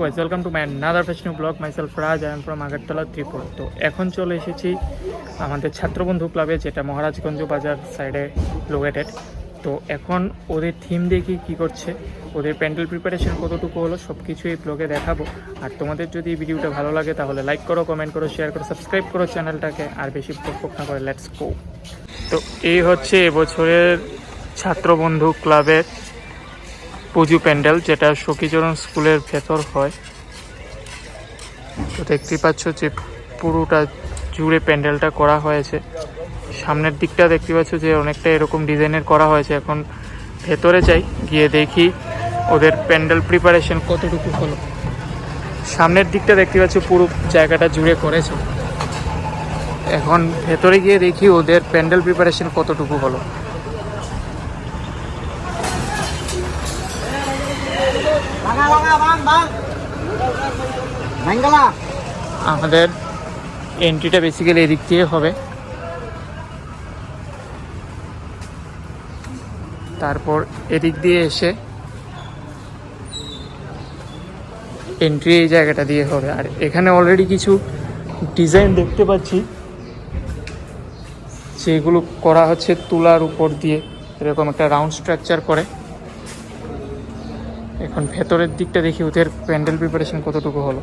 guys, welcome my another fresh new blog. Myself Raj, I am from Agartala, Tripura. তো এখন চলে এসেছি আমাদের ছাত্রবন্ধু ক্লাবে যেটা মহারাজগঞ্জ বাজার সাইডে লোকেটেড তো এখন ওদের থিম দেখি কি করছে ওদের প্যান্ডেল প্রিপারেশন কতটুকু হলো সব কিছু এই ব্লগে দেখাবো আর তোমাদের যদি ভিডিওটা ভালো লাগে তাহলে লাইক করো কমেন্ট করো শেয়ার করো সাবস্ক্রাইব করো চ্যানেলটাকে আর বেশি পোক না করে লেটস গো তো এই হচ্ছে এবছরের ছাত্রবন্ধু ক্লাবের পুজো প্যান্ডেল, যেটা সখীচরণ স্কুলের ভেতর হয়। তো দেখতেই পাচ্ছ যে পুরোটা জুড়ে প্যান্ডেলটা করা হয়েছে। সামনের দিকটা দেখতে পাচ্ছ যে অনেকটা এরকম ডিজাইনের করা হয়েছে। এখন ভেতরে যাই, গিয়ে দেখি ওদের প্যান্ডেল প্রিপারেশন কতটুকু হলো। সামনের দিকটা দেখতে পাচ্ছ পুরো জায়গাটা জুড়ে করেছে। এখন ভেতরে গিয়ে দেখি ওদের প্যান্ডেল প্রিপারেশন কতটুকু হলো। আমাদের এন্ট্রিটা বেসিক্যালি এদিক দিয়ে হবে। তারপর এদিক দিয়ে এসে এন্ট্রি এই জায়গাটা দিয়ে হবে। আর এখানে অলরেডি কিছু ডিজাইন দেখতে পাচ্ছি। যেগুলো করা হচ্ছে তুলার উপর দিয়ে, এরকম একটা রাউন্ড স্ট্রাকচার করে। এখন ভেতরের দিকটা দেখি ওদের প্যান্ডেল প্রিপারেশন কতটুকু হলো?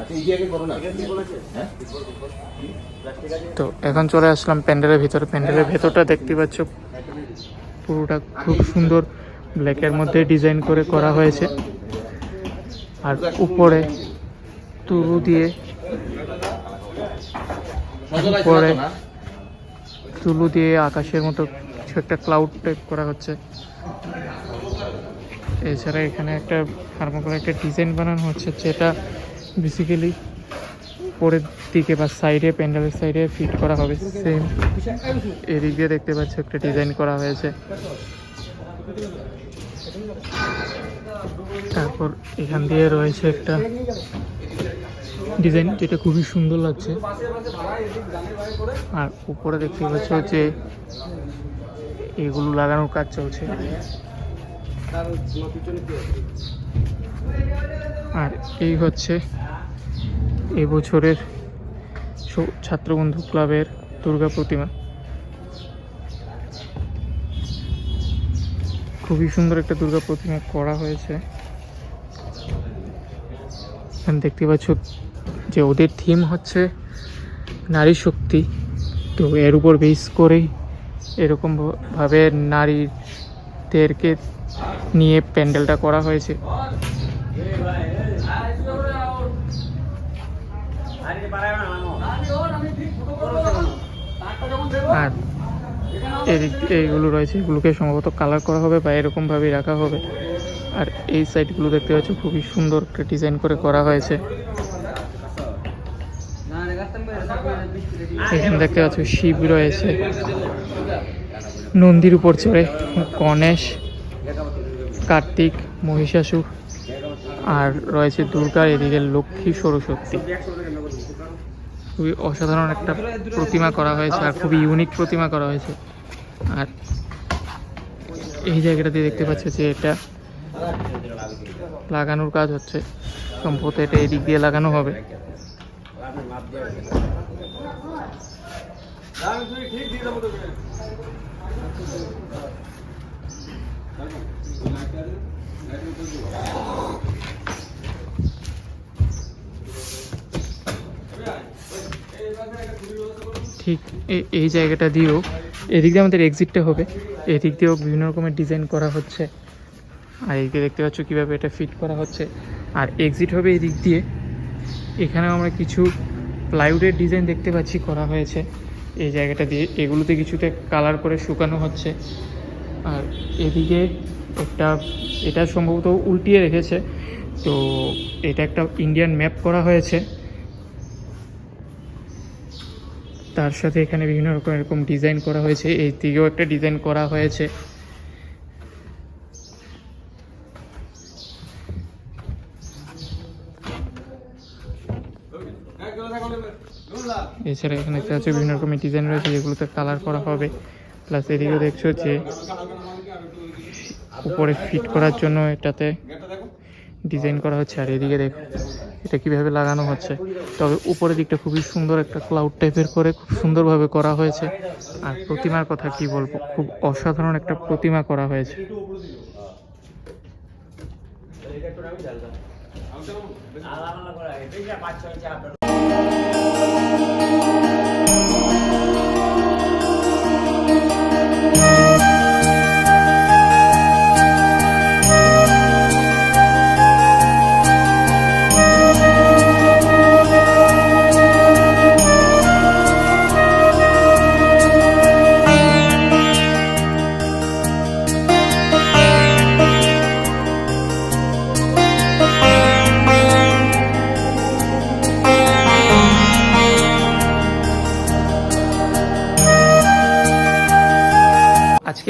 আচ্ছা হ্যাঁ? তো এখন চলে আসলাম প্যান্ডেলের ভিতরে। প্যান্ডেলের ভেতরটা দেখতে পাচ্ছ পুরোটা খুব সুন্দর ব্ল্যাকের মধ্যে ডিজাইন করে করা হয়েছে। আর উপরে তুরু দিয়ে সজল আছে পরে- না? তুলু দিয়ে আকাশের মতো কিছু একটা ক্লাউড টাইপ করা হচ্ছে। এছাড়া এখানে একটা থার্মোকল একটা ডিজাইন বানানো হচ্ছে, যেটা বেসিক্যালি উপরের দিকে বা সাইডে প্যান্ডেলের সাইডে ফিট করা হবে। সেম এদিক দিয়ে দেখতে পাচ্ছ একটা ডিজাইন করা হয়েছে। তারপর এখান দিয়ে রয়েছে একটা ডিজাইন, যেটা খুবই সুন্দর লাগছে। আর উপরে দেখতে পাচ্ছ যে এগুলো লাগানোর কাজ চলছে। আর এই হচ্ছে এবছরের ছাত্রবন্ধু ক্লাবের দুর্গা প্রতিমা। খুবই সুন্দর একটা দুর্গা প্রতিমা করা হয়েছে। দেখতে পাচ্ছ যে ওদের থিম হচ্ছে নারী শক্তি। তো এর উপর বেস করেই এরকম ভ- ভাবে নারীদেরকে নিয়ে প্যান্ডেলটা করা হয়েছে। আর এদিক এইগুলো রয়েছে, এগুলোকে সম্ভবত কালার করা হবে বা এরকমভাবেই রাখা হবে। আর এই সাইডগুলো দেখতে পাচ্ছ, খুবই সুন্দর ডিজাইন করে করা হয়েছে। এখানে দেখতে পাচ্ছ শিব রয়েছে। নন্দীর উপর চড়ে গণেশ, কার্তিক, মহিষাসুর আর রয়েছে দুর্গা, এদিকে লক্ষ্মী সরস্বতী। খুবই অসাধারণ একটা প্রতিমা করা হয়েছে আর খুবই ইউনিক প্রতিমা করা হয়েছে। আর এই জায়গাটা দিয়ে দেখতে পাচ্ছ যে এটা লাগানোর কাজ হচ্ছে। সম্ভবত এটা এদিক দিয়ে লাগানো হবে। ঠিক এ- এই জায়গাটা দিয়েও এদিক দিয়ে আমাদের এক্সিটটা হবে। এদিক দিয়েও বিভিন্ন রকমের ডিজাইন করা হচ্ছে। আর এদিকে দেখতে পাচ্ছ কীভাবে এটা ফিট করা হচ্ছে। আর এক্সিট হবে এদিক দিয়ে। এখানেও আমরা কিছু প্লাইউডের ডিজাইন দেখতে পাচ্ছি, করা হয়েছে। এই জায়গাটা দিয়ে এগুলোতে কিছুতে কালার করে শুকানো হচ্ছে। আর এদিকে একটা, এটা সম্ভবত উল্টিয়ে রেখেছে। তো এটা একটা ইন্ডিয়ান ম্যাপ করা হয়েছে। তার সাথে এখানে বিভিন্ন রকম এরকম ডিজাইন করা হয়েছে। এই দিকেও একটা ডিজাইন করা হয়েছে। এছাড়া এখানে দেখতে পাচ্ছি বিভিন্ন রকমের ডিজাইন রয়েছে যেগুলোতে কালার করা হবে। প্লাস এদিকে দেখছ যে, উপরে ফিট করার জন্য এটাতে ডিজাইন করা হচ্ছে। আর এদিকে দেখো, এটা কীভাবে লাগানো হচ্ছে। তবে উপরের দিকটা খুবই সুন্দর একটা ক্লাউড টাইপের করে খুব সুন্দরভাবে করা হয়েছে। আর প্রতিমার কথা কি বলব, খুব অসাধারণ একটা প্রতিমা করা হয়েছে।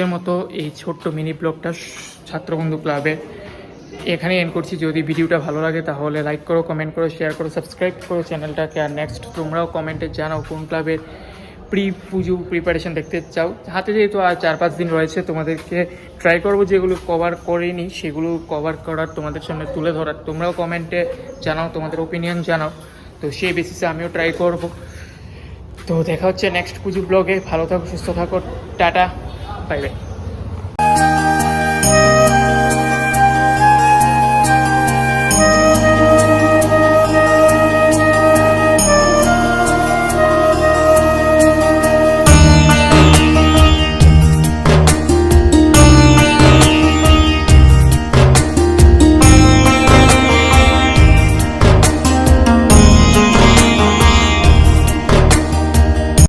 আজকের মতো এই ছোট্ট মিনি ব্লগটা ছাত্রবন্ধু ক্লাবে এখানে এন্ড করছি। যদি ভিডিওটা ভালো লাগে তাহলে লাইক করো কমেন্ট করো শেয়ার করো সাবস্ক্রাইব করো চ্যানেলটাকে আর নেক্সট তোমরাও কমেন্টে জানাও কোন ক্লাবের প্রি পুজো প্রিপারেশন দেখতে চাও। হাতে যেহেতু আর চার পাঁচ দিন রয়েছে, তোমাদেরকে ট্রাই করব যেগুলো কভার করিনি, সেগুলো কভার করার তোমাদের সামনে তুলে ধরার। তোমরাও কমেন্টে জানাও, তোমাদের ওপিনিয়ন জানাও। তো সেই বেসিসে আমিও ট্রাই করব। তো দেখা হচ্ছে নেক্সট পুজো ব্লগে ভালো থাকো, সুস্থ থাকো, টাটা। 拜拜。